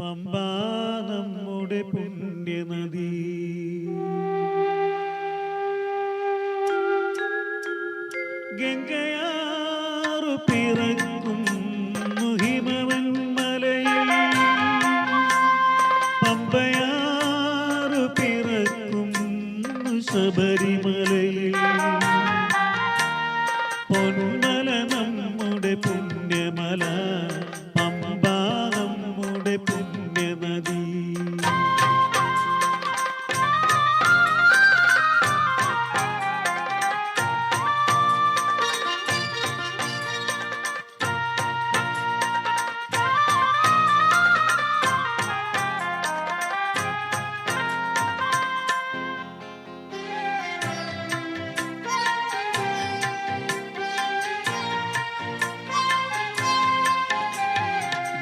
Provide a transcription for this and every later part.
പമ്പ നമ്മുടെ പുണ്യനദി. ഗംഗയാറു പിറക്കും മുഹിമവൻ മലയിൽ. പമ്പയാറു പിറക്കും ശബരിമലയിൽ. പൊന്മല നമ്മുടെ പുണ്യമല.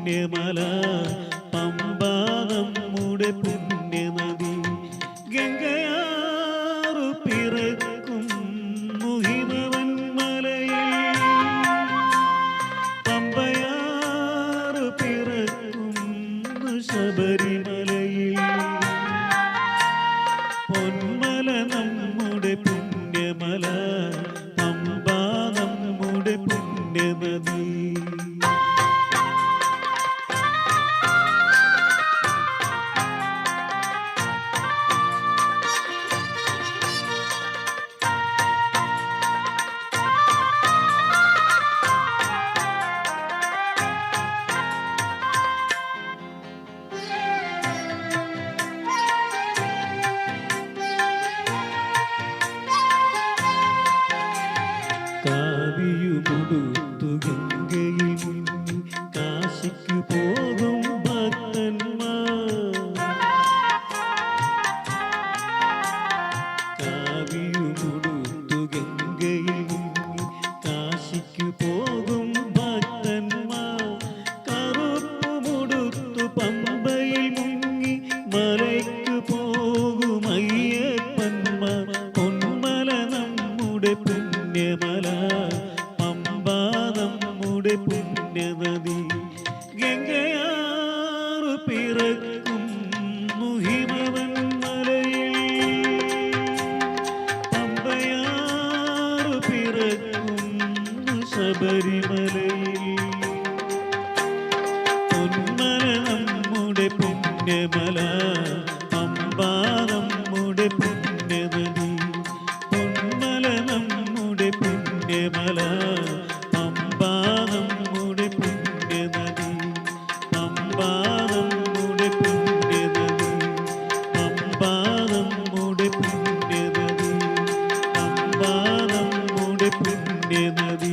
പുണ്യമല പമ്പാ നമ്മുടെ പുണ്യനദി. ഗംഗയാറു പിറക്കും മുഹിമവൻ മലയിൽ. പമ്പയാറു പിറക്കും ശബരിമലയിൽ കാവിയുമുടുത്തു ഗംഗയിൽ മുങ്ങി കാശിക്ക് പോകും ഭക്തന്മാർ. കാവിയുമുടുത്തു ഗംഗയിൽ മുങ്ങി കാശിക്ക് പോകും ഭക്തന്മാർ കറുപ്പുമുടുത്തു പമ്പയിൽ മുങ്ങി മലയ്ക്ക് പോകും നമ്മുടെ പുണ്യനദി ഗംഗയാറു പിറക്കും മുഹിമവൻ മലയിൽ. പമ്പയാറു പിറക്കും ശബരിമലയിൽ. പൊന്മല നമ്മുടെ പുണ്യമല പുണ്യനദി പമ്പ നമ്മുടെ പുണ്യനദി